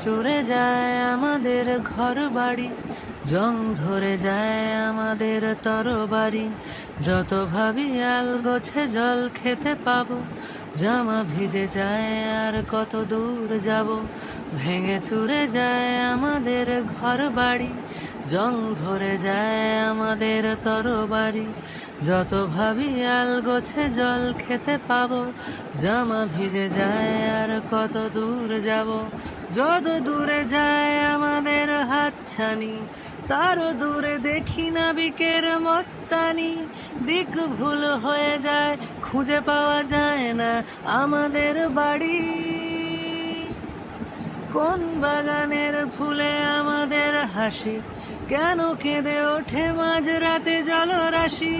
চুরে যায় আমাদের ঘর বাড়ি জং ধরে যায় আমাদের তরবারি। যত ভাবি আল গোছে জল খেতে পাবো, জামা ভিজে যায় আর কত দূর যাব। ভেঙে চুরে যায় আমাদের ঘর বাড়ি জং ধরে যায় আমাদের তরবারি। যত ভাবি আল গোছে জল খেতে পাবো, জামা ভিজে যায় আর কত দূর যাব। যত দূরে যায় আমাদের হাতছানি, তারও দূরে দেখি না বিকের মস্তানি। দিক ভুল হয়ে যায়, খুঁজে পাওয়া যায় না আমাদের বাড়ি। কোন বাগানের ফুলে আমাদের হাসি? কেন কেঁদে ওঠে মাঝ রাতে জলরাশি?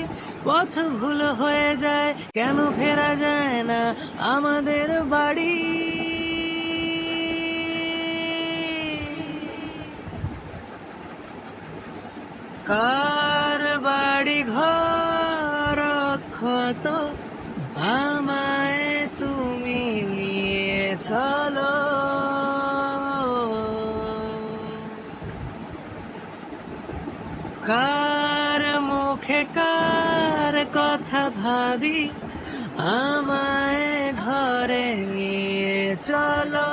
পথ ভুল হয়ে যায়, কেন ফেরা যায় না আমাদের বাড়ি? কার বাড়ি ঘর ক্ষত আমায় তুমি নিয়ে চলো। কার মুখে কার কথা ভাবি? আমায় ঘরে নিয়ে চলো।